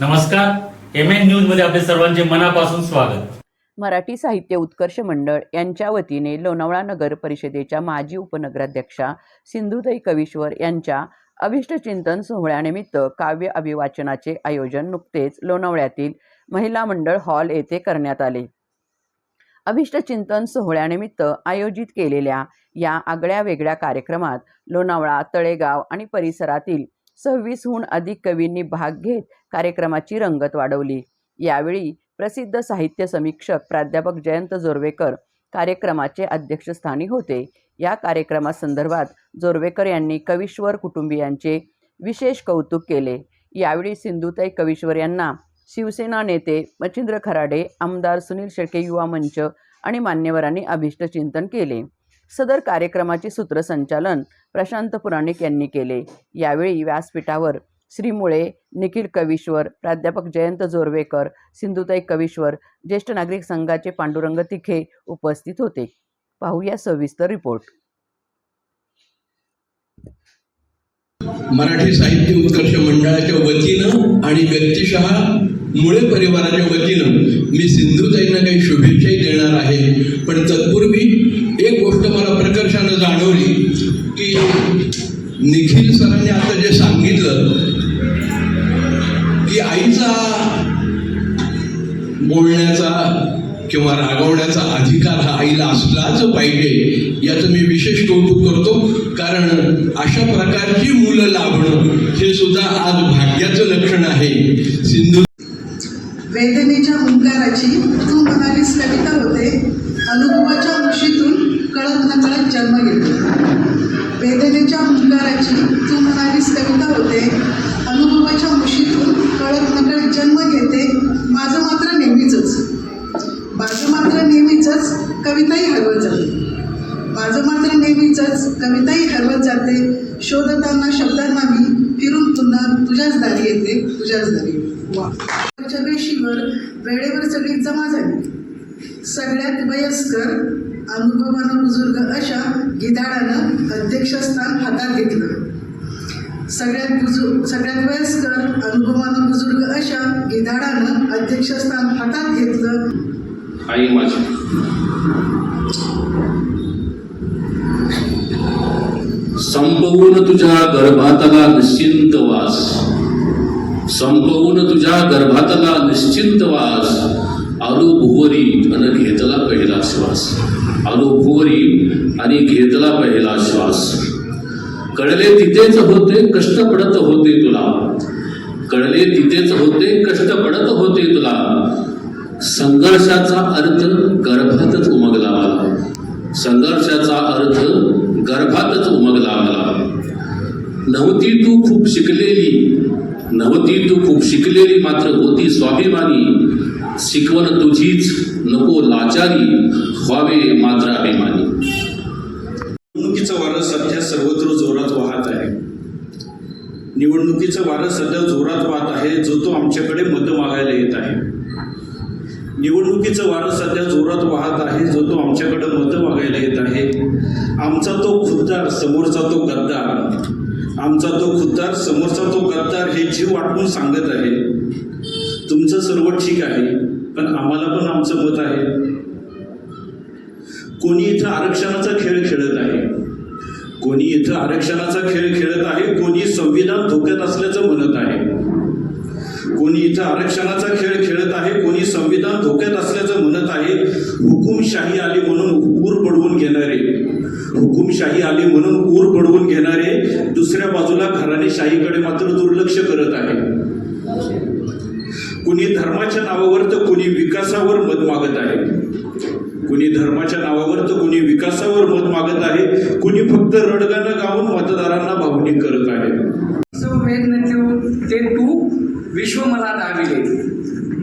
नमस्कार. M N न्यूजमध्ये आपले सर्वांचे मनापासून स्वागत. मराठी साहित्य उत्कर्ष मंडळ यांच्या वतीने लोणावळा नगर परिषदेच्या माजी उपनगराध्यक्षा सिंधुताई कवीश्वर यांच्या अभिष्टचिंतन सोहळ्यानिमित्त काव्य अभिवाचनाचे आयोजन नुकतेच लोणावळ्यातील महिला मंडळ हॉल येथे करण्यात आले. अभिष्टचिंतन सोहळ्यानिमित्त आयोजित केलेल्या या आगळ्या वेगळ्या कार्यक्रमात लोणावळा तळेगाव आणि परिसरातील सव्वीसहून अधिक कवींनी भाग घेत कार्यक्रमाची रंगत वाढवली. यावेळी प्रसिद्ध साहित्य समीक्षक प्राध्यापक जयंत जोरवेकर कार्यक्रमाचे अध्यक्षस्थानी होते. या कार्यक्रमासंदर्भात जोरवेकर यांनी कवीश्वर कुटुंबियांचे विशेष कौतुक केले. यावेळी सिंधुताई कवीश्वर यांना शिवसेना नेते मच्छिंद्र खराडे आमदार सुनील शेळके युवा मंच आणि मान्यवरांनी अभिष्टचिंतन केले. सदर कार्यक्रमाचे सूत्रसंचालन प्रशांत पुराणिक यांनी केले. यावेळी व्यासपीठावर श्रीमुळे निखिल कवीश्वर प्राध्यापक जयंत जोरवेकर सिंधुताई कवीश्वर ज्येष्ठ नागरिक संघाचे पांडुरंग तिखे उपस्थित होते. पाहूया सविस्तर रिपोर्ट. मराठी साहित्य उत्कर्ष मंडळाच्या वतीनं आणि व्यक्तिशः मुळे परिवाराच्या वतीनं मी सिंधुताईंना काही शुभेच्छाही देणार आहे. पण तत्पूर्वी एक गोष्ट मला प्रकर्षानं जाणवली की निखिल सरांनी आता जे सांगितलं की आईचा बोलण्याचा किंवा रागवण्याचा अधिकार हा आईला असलाच पाहिजे याचं मी विशेष कौतुक करतो. कारण अशा प्रकारची मुलं लाभणं हे सुद्धा आज भाग्याचं लक्षण आहे. सिंधू वेदनेच्या हुंकाराची तू म्हणालीस कविता होते अनुभवाच्या मुशीतून कळत नकळत जन्म घेतो वेदनेच्या हुंकाराची तू म्हणालीस कविता होते अनुभवाच्या मुशीतून कळत नकळत जन्म घेते माझं मात्र नेहमीचंच माझं मात्र नेहमीचंच कविताही हरवत जाते माझं मात्र नेहमीचंच कविताही हरवत जाते शोधताना शब्दांना मी फिरून पुन्हा तुझ्याच दारी येते तुझ्याच दारी येते वा च्या वेशीवर वेळेवर सगळी जमा झाली सगळ्यात वयस्कर अनुभवानं बुजुर्ग अशा गिधाडानं अध्यक्षस्थान हातात घेतलं सगळ्यात बुजुर्ग सगळ्यात वयस्कर अनुभवानं बुजुर्ग अशा गिधाडानं अध्यक्षस्थान हातात घेतलं. आई माझी. संपवून तुझ्या गर्भातला निश्चिंत वास. संपवून तुझ्या गर्भातला निश्चिंत वास. आलो भुवरी आणि घेतला पहिला श्वास. आलो भुवरी आणि घेतला पहिला श्वास. कळले तिथेच होते कष्ट पडत होते तुला. कळले तिथेच होते कष्ट पडत होते तुला. संघर्षाचा अर्थ गर्भातच उमगला मला. संघर्षाचा अर्थ गर्भातच उमगला मला. नव्हती तू खूप शिकलेली नव्हती तू खूप शिकलेली मात्र होती स्वाभिमानी. शिकवण तुझीच नको लाचारी व्हावे मात्र अभिमानी. निवडणुकीचं वारं सध्या सर्वत्र जोर निवडणुकीचं वारं सध्या जोरात वाहत आहे जो तो आमच्याकडे मतं मागायला येत आहे. निवडणुकीचं वारं सध्या जोरात वाहत आहे जो तो आमच्याकडे मतं मागायला येत आहे. आमचा तो खुद्दार समोरचा तो गद्दार. आमचा तो खुद्दार समोरचा तो गद्दार हे जीव वाटून सांगत आहे. तुमचं सर्व ठीक आहे पण आम्हाला पण आमचं मत आहे. कोणी इथं आरक्षणाचा खेळ खेळत आहे? कोणी इथं आरक्षणाचा खेळ खेळत आहे कोणी संविधान धोक्यात असल्याचं म्हणत आहे. कोणी इथं आरक्षणाचा खेळ खेळत आहे कोणी संविधान धोक्यात असल्याचं म्हणत आहे. हुकुमशाही आली म्हणून ऊर पडवून घेणारे. हुकुमशाही आली म्हणून ऊर पडवून घेणारे दुसऱ्या बाजूला घराणेशाहीकडे मात्र दुर्लक्ष करत आहे. कुणी धर्माच्या नावावर तर कुणी विकासावर मत मागत आहे. कुणी धर्माच्या नावावर तर कुणी विकासावर मत मागत आहे कुणी फक्त रडगाणं गाऊन मतदारांना भावनिक करत आहे. वेद नृत्य ते तू विश्व मला दाविले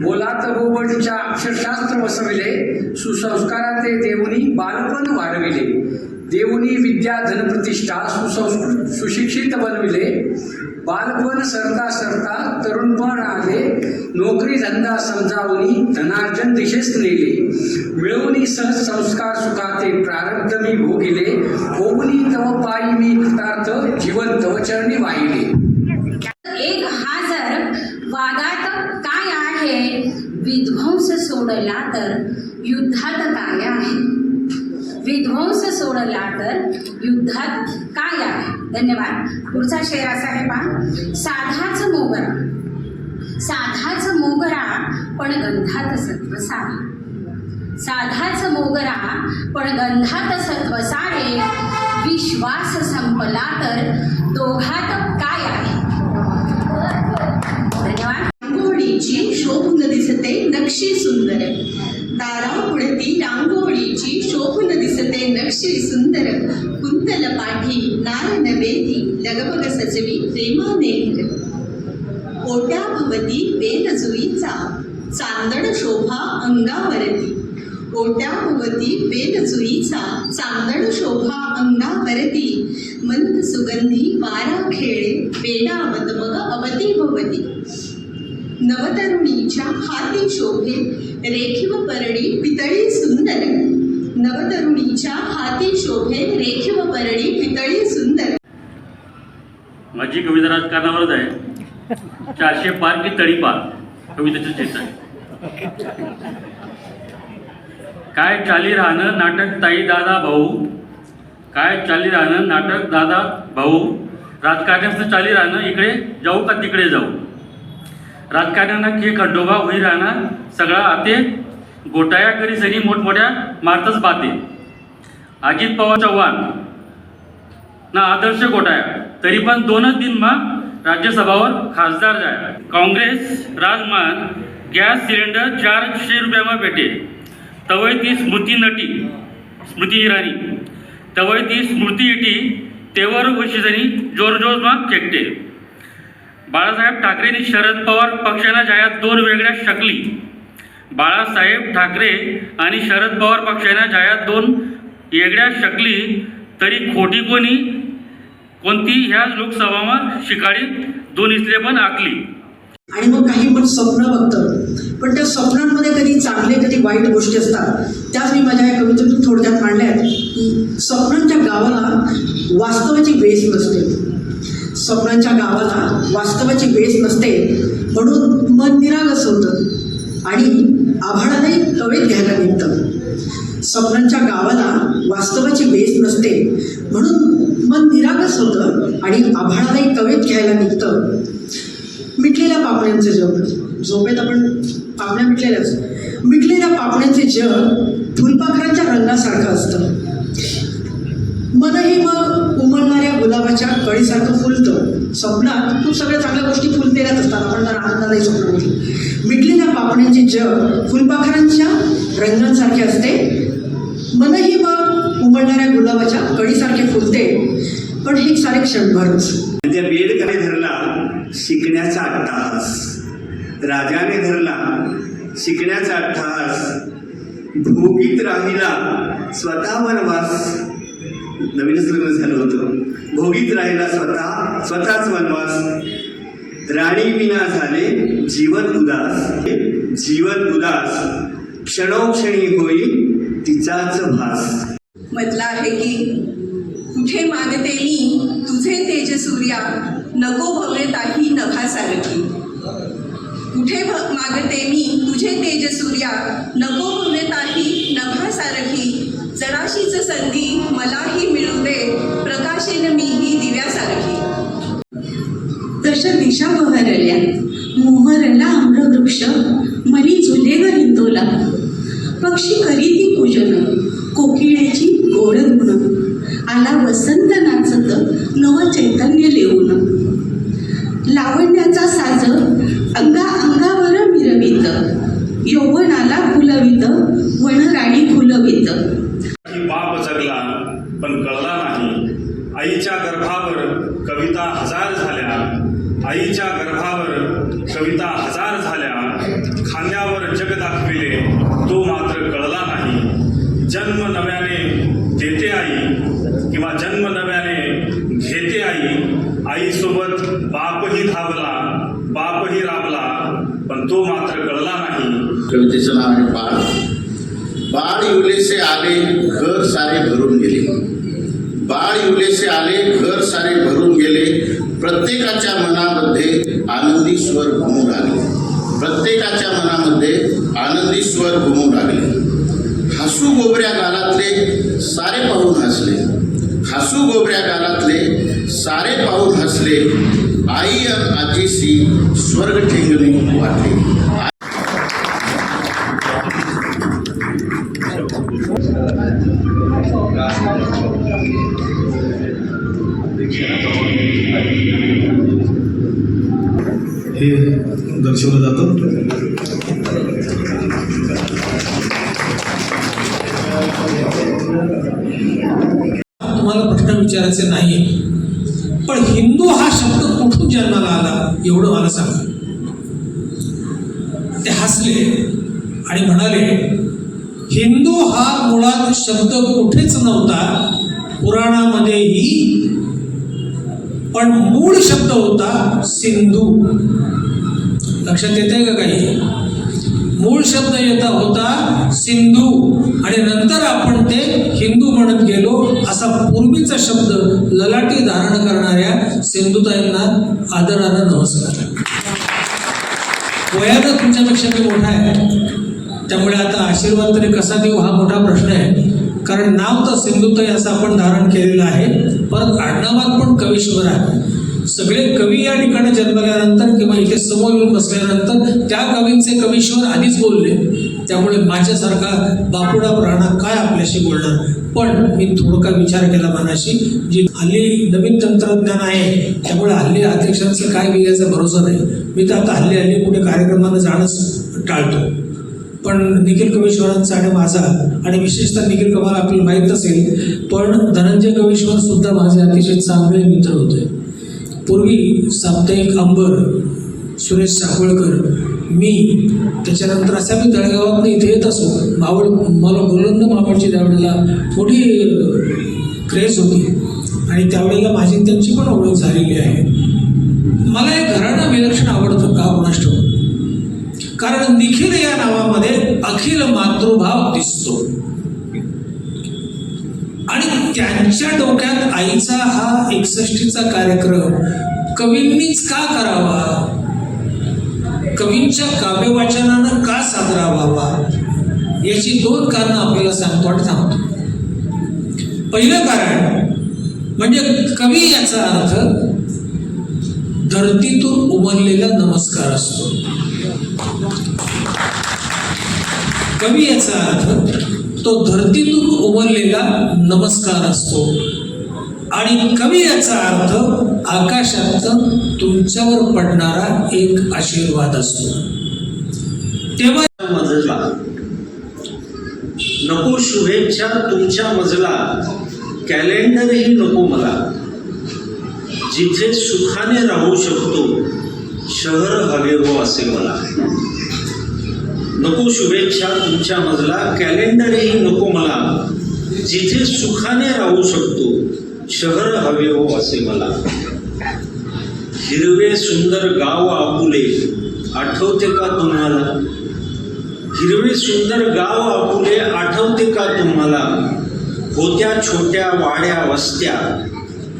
बोलात तबोबडीच्या अक्षरशास्त्र वसविले. सुसंस्काराते देवनी बालपण वाढविले. देवनी विद्या धनप्रतिष्ठा सुसंस्कृत सुशिक्षित बनविले. बालपण सरता सरता तरुणपण आले. नोकरी धंदा समजावणी धनार्जन दिशेस नेले. मिळवणी सहज संस्कार सुखाते प्रारब्ध मी भोगिले. पायी मी कृतार्थ जीवन तवचरणी वाहिले. एक हा जर वादात सोडला तर युद्धात काय आहे? विध्वंस सोडला तर युद्धात काय आहे? धन्यवाद. पुढचा शेर असा आहे पा साधाच मोगरा. साधाच मोगरा पण गंधात सत्व सारे साधाच मोगरा पण गंधात सत्व सारे विश्वास संपला तर दोघात काय आहे? रांगोळीची शोभून दिसते नक्षी सुंदर. दारापुढती रांगोळीची शोभून दिसते नक्षी सुंदर. कुंतल पाठी नारायण वेदी लगबग सजवी प्रेमाने ओट्या भवती वेलजुईचा चांदण शोभा अंगावरती. ओट्या भवती वेल चांदण शोभा अंगावरती मंद सुगंधी वारा खेळे वेडावत मग अवती भवती. नवतरुणीच्या हाती शोभे रेखीव परळी पितळी सुंदर. नवतरुणीच्या हाती शोभे रेखीव परळी पितळी सुंदर. माझी कविता राजकारणावरच आहे. चारशे पार की तळी पार. कवितेचं चित्र. आहे काय चाली राहणं नाटक ताई दादा भाऊ? काय चाली राहणं नाटक दादा भाऊ? राजकारण्याचं चाली राहणं इकडे जाऊ का तिकडे जाऊ? राजकारण्यांना के खंडोबा होई राहणार सगळा आते. गोटाया करी सरी मोठमोठ्या मारतच बाते अजित पवार चव्हाण. ना आदर्श गोटाया तरी पण दोनच दिन मग राज्यसभावर खासदार जाय काँग्रेस राजमान गॅस सिलेंडर चारशे रुपयामा भेटे तवय ती स्मृती नटी स्मृती इराणी. तवय ती स्मृती इटी तेवर वशिजनी जोर जोरमा खेकटे बाळासाहेब ठाकरेंनी शरद पवार पक्षाला जायात दोन वेगळ्या शकली. बाळासाहेब ठाकरे आणि शरद पवार पक्षाने जायात दोन वेगळ्या शकली तरी खोटी कोणी कोणती ह्या लोकसभामा शिकाळी दोन इसले पण आखली. आणि मग काही पण स्वप्न बघतं. पण त्या स्वप्नांमध्ये कधी चांगले कधी वाईट गोष्टी असतात. त्याच मी माझ्या या कवितेतून थोडक्यात मांडल्या आहेत की स्वप्नांच्या गावाला वास्तवाची वेस नसते. स्वप्नांच्या गावाला वास्तवाची वेस नसते. म्हणून मन निरागस होतं. आणि आभाळालाही कवेत घ्यायला निघतं. स्वप्नांच्या गावाला वास्तवाची वेस नसते. म्हणून मन निरागस होतं आणि आभाळालाही कवेत घ्यायला निघतं. मिटलेल्या पापण्यांचे जग. झोपेत आपण पापण्या मिटलेल्याच. मिटलेल्या पापण्यांचे जग फुलपाखरांच्या रंगासारखं असतं. मनही मग उमलणाऱ्या गुलाबाच्या कळीसारखं फुलतं. स्वप्नात खूप सगळ्या चांगल्या गोष्टी फुलतेल्याच असतात. आपण तर आनंदालाही स्वप्न म्हटलं मिटलेल्या पापण्यांचे जग फुलपाखरांच्या रंगांसारखे असते. मनही मग उमलणाऱ्या गुलाबाच्या कळीसारखे फुलते. पण हे सारे क्षणभरच. म्हणजे त्या बेडकाने शिकण्याचा अट्टहास. राजाने धरला. शिकण्याचा अट्टहास. भोगीत राहिला स्वतःवर वास नवीनच लग्न झालं होतं. भोगीत राहिला स्वतः स्वतःच वनवास. राणी विना झाले जीवन उदास. जीवन उदास. क्षणोक्षणी होई तिचाच भास. म्हटलं आहे की कुठे मागते मी तुझे तेज सूर्या नको भवे ताही नभासारखी कुठे मागते मी तुझे तेज सूर्या नको भवे ताही नभासारखी जराशीच संधी मलाही मिळू दे प्रकाशेन मीही दिव्यासारखी तशा दिशा बहरल्या मोहरला आम्रवृक्ष मनी झुले ग हिंदोला. पक्षी करीती कविता हजार झाल्या. आईच्या गर्भावर कविता हजार झाल्या. खांद्यावर जग दाखविले तो मात्र कळला नाही. जन्म नव्याने देते आई किंवा जन्म नव्याने घेते आई. आईसोबत बापही धावला बापही राबला पण तो मात्र कळला नाही. कवितेचं नाव आहे बाळ. बाळ युलेसे आले घर सारे भरून गेले. बाळ युलेसे आले घर सारे भरून गेले. प्रत्येकाच्या मनामध्ये आनंदी स्वर घुमू लागले प्रत्येकाच्या मनामध्ये आनंदी स्वर घुमू लागले हसू गोबऱ्या गालातले सारे पाहून हसले. हसू गोबऱ्या गालातले सारे पाहून हसले. आई आजीशी आजीसी स्वर्ग ठेंगणे वाटले. जन्माला आला एवढं मला सांगा. ते हसले आणि म्हणाले हिंदू हा मुळात शब्द कुठेच नव्हता पुराणामध्येही पण मूळ शब्द होता सिंधू. लक्षात येते का काही? मूळ शब्द येता होता सिंधू. आणि नंतर आपण ते हिंदू म्हणत गेलो असा पूर्वीचा शब्द ललाटी धारण करणाऱ्या सिंधुताईंना आदरानं नमस्कार. वयानं तुमच्यापेक्षा मी मोठा आहे. त्यामुळे आता आशीर्वाद तरी कसा देऊ हा मोठा प्रश्न आहे. कारण नाव तर सिंधुताई असं आपण धारण केलेलं आहे. परत आडनावात पण कवीश्वर आहे. सगळे कवी या ठिकाणी जन्मल्यानंतर किंवा इथे समोर येऊन बसल्यानंतर त्या कवींचे कवीश्वर आधीच बोलले. त्यामुळे माझ्यासारखा बापुडा प्राणा काय आपल्याशी बोलणार? पण मी थोडका विचार केला मनाशी जी हल्ली नवीन तंत्रज्ञान आहे त्यामुळे हल्ली अध्यक्षांचं काय गेल्याचा भरोसा नाही. मी तर आता हल्ली हल्ली कुठे कार्यक्रमाला जाणंच टाळतो. पण निखिल कवीश्वरांचा आणि माझा आणि विशेषतः निखिल कमाल आपल्याला माहीत असेल पण धनंजय कवीश्वर सुद्धा माझे अतिशय चांगले मित्र होते. पूर्वी साप्ताहिक अंबर सुरेश साखवळकर मी त्याच्यानंतर अशा मी तळेगावातनं इथे येत असो. मावळ मला गोलंद मावळची त्यावेळेला मोठी क्रेज होती. आणि त्यावेळेला माझी त्यांची पण ओळख झालेली आहे. मला हे घराणं विलक्षण आवडतं का कोणास कारण निखिल या नावामध्ये अखिल मातृभाव दिसतो. त्यांच्या डोक्यात आईचा हा एकसष्टीचा कार्यक्रम कवींनीच का करावा? कवींच्या काव्यवाचनानं का साजरा व्हावा? याची दोन कारणं आपल्याला सांगतो आणि थांबतो. पहिलं कारण म्हणजे कवी याचा अर्थ धरतीतून उमरलेला नमस्कार असतो. कवी याचा अर्थ तो धरतीतून उमरलेला नमस्कार असतो. आणि कमी याचा अर्थ आकाशात तुमच्यावर पडणारा एक आशीर्वाद असतो. तेव्हा मजला नको शुभेच्छा तुमच्या मजला कॅलेंडरही नको मला. जिथे सुखाने राहू शकतो शहर हवे हो असे मला. नको शुभेच्छा तुमच्या मजला कॅलेंडरही नको मला. जिथे सुखाने राहू शकतो शहर हवे हो असे मला. हिरवे सुंदर गाव आपुले आठवते का तुम्हाला? हिरवे सुंदर गाव आपुले आठवते का तुम्हाला? होत्या छोट्या वाड्या वस्त्या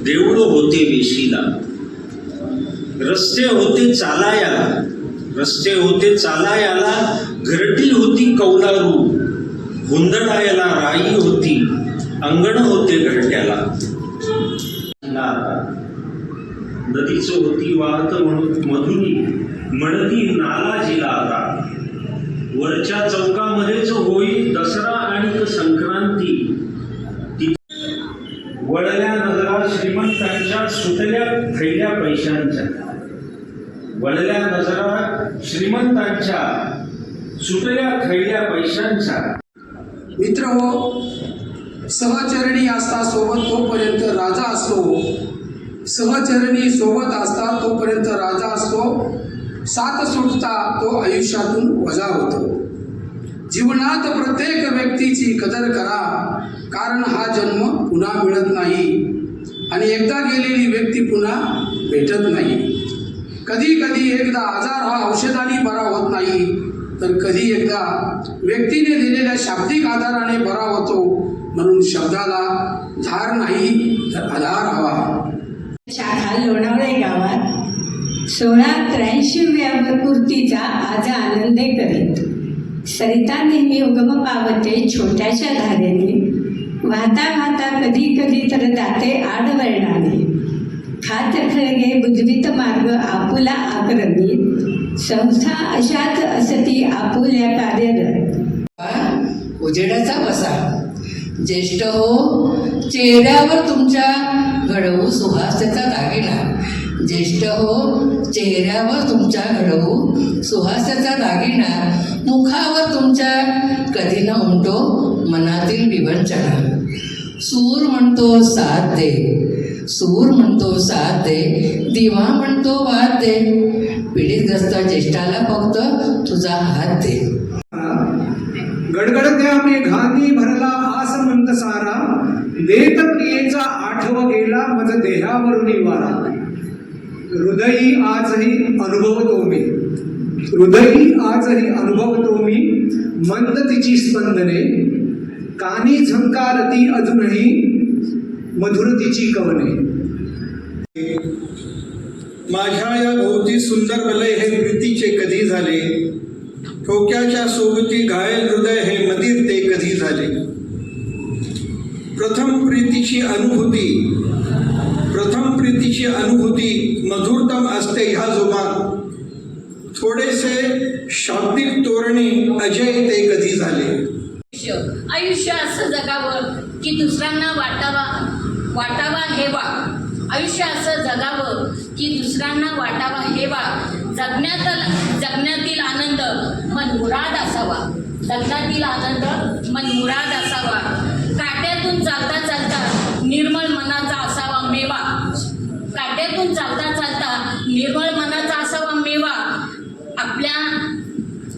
देऊळ होते वेशीला. रस्ते होते चालायाला रस्ते होते चालायाला घरटी होती कौलारू हुंदडायला राई होती अंगण होते घरट्याला. नदीचं होती वाहत म्हणून मधुनी म्हणती नाला जिला आता. वरच्या चौकामध्येच होई दसरा आणि संक्रांती. वळल्या नजरा श्रीमंतांच्या सुटल्या फैल्या पैशांच्या. वळल्या नजरा श्रीमंतांच्या सुटल्या खैल्या पैशांच्या? मित्र हो सहचरणी असता सोबत तोपर्यंत राजा असतो. सहचरणी सोबत असता तोपर्यंत राजा असतो. सात सुटता तो आयुष्यातून वजा होतो. जीवनात प्रत्येक व्यक्तीची कदर करा कारण हा जन्म पुन्हा मिळत नाही. आणि एकदा गेलेली व्यक्ती पुन्हा भेटत नाही. कधी कधी एकदा आजार हा औषधाने बरा होत नाही. तर कधी एकदा व्यक्तीने दिलेल्या शाब्दिक आधाराने बरा होतो म्हणून शब्दाला धार नाही तर आधार हवा. शाखा लोणावळे गावात सोळा त्र्याऐंशी पूर्तीचा आज आनंदे करीत. सरिता नेहमी उगम पावते छोट्याशा धारेने वाहता वाहता कधी कधी तर जाते आडवर्णाने खात खळगे बुजवित मार्ग आपुला आक्रमित संस्था अशाच असती आपुल्या कार्यरत उजेडाचा बसा. ज्येष्ठ हो चेहऱ्यावर तुमच्या घडवू सुहासाचा दागिना. ज्येष्ठ हो चेहऱ्यावर तुमच्या घडवू सुहासाचा दागिना. मुखावर तुमच्या कधी न उमटो मनातील विवंचना. सूर म्हणतो साथ दे. सूर म्हणतो साथ दे दिवा म्हणतो वाते दे पीडितग्रस्त ज्येष्ठाला फक्त तुझा हात दे. गडगडत्या मेघांनी भरला आसमंत सारा. देत प्रियेचा आठव गेला मज देहावरून निवारा. हृदयी आजही अनुभवतो मी. हृदयी आजही अनुभवतो मी मंद तिची स्पंदने. कानी झंकारती अजूनही मधुर तिची कवने. माझ्या या भोवती सुंदर वलय हे प्रीतीचे कधी झाले? ठोक्याच्या सोबती घायल हृदय हे मधीर ते कधी झाले? प्रथम प्रीतीची अनुभूती प्रथम प्रीतीची अनुभूती मधुरतम असते ह्या जोमात. थोडेसे शाब्दिक तोरणे अजय ते कधी झाले? आयुष्य आयुष्य असं जगावं की दुसऱ्यांना वाटावा. वाटावा हे वा. आयुष्य असं जगावं की दुसऱ्यांना वाटावा हे वा. जगण्यात जगण्यातील आनंद मन मुराद असावा. जगण्यातील आनंद मन मुराद असावा. काट्यातून चालता चालता निर्मळ मनाचा असावा मेवा. काट्यातून चालता चालता निर्मळ मनाचा असावा मेवा. आपल्या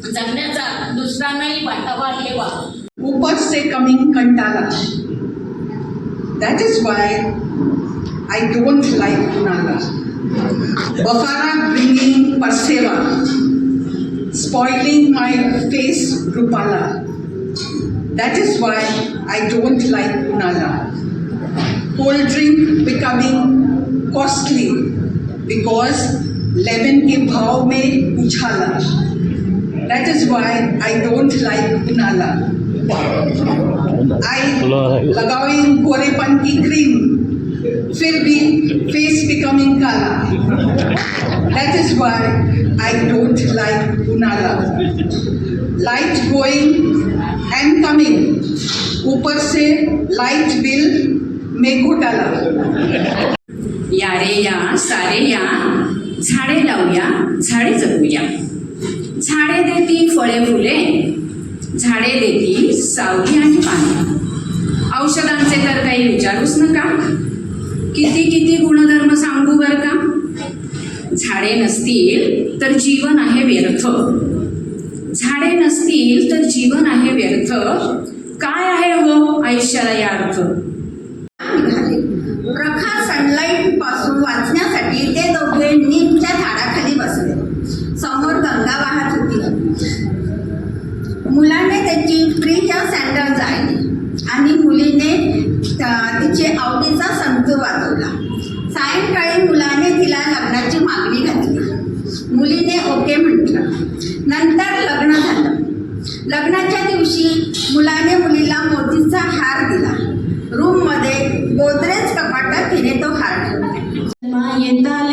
जगण्याचा दुसऱ्यांनाही वाटावा हेवा उपज से कमिंग कंटाला. that is why I don't like कुनाला बफारा bringing परसेवा spoiling my face Rupala that is why I don't like कुनाला cold drink becoming costly because lemon के भाव में उछाला that is why I don't like कुनाला आई लगाओ गोरेपन की क्रीम फिर भी face becoming काला। That is why I don't like उनाला light going and coming ऊपर से light bill में घोटाला। या रे या, सारे या, झाडे लावूया झाडे जगूया। झाडे देती फळे फुले झाडे देती सावली आणि पाणी औषधांचे तर काही विचारूच नका. किती किती गुणधर्म सांगू बर का? झाडे नसतील तर जीवन आहे व्यर्थ. झाडे नसतील तर जीवन आहे व्यर्थ. काय आहे हो आयुष्याला या अर्थ?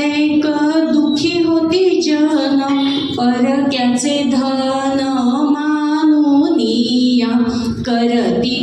अनेक दुखी होती जन परक्याचे धन मानुनिया करती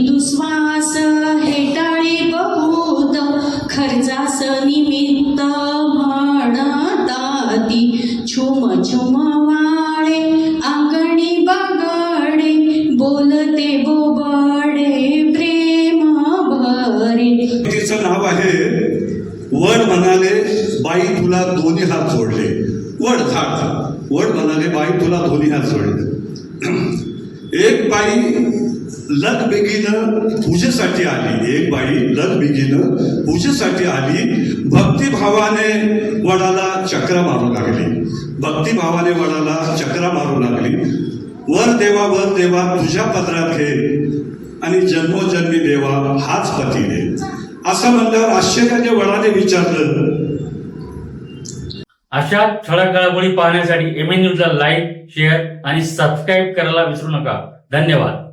लग पूजेसाठी आली. एक बाई लग पूजेसाठी आली. भक्तिभावाने वडाला चक्र मारू लागली. भक्तिभावाने वडाला चक्र मारू लागली. वर देवा वर देवा तुझ्या पत्रात घे. आणि जन्मोजन्मी देवा हाच पती दे असं म्हणल्यावर आश्चर्याने वडाने विचारलं अशा ठळक घडामोडी पाहण्यासाठी एम एन न्यूजला लाईक शेअर आणि सबस्क्राईब करायला विसरू नका. धन्यवाद.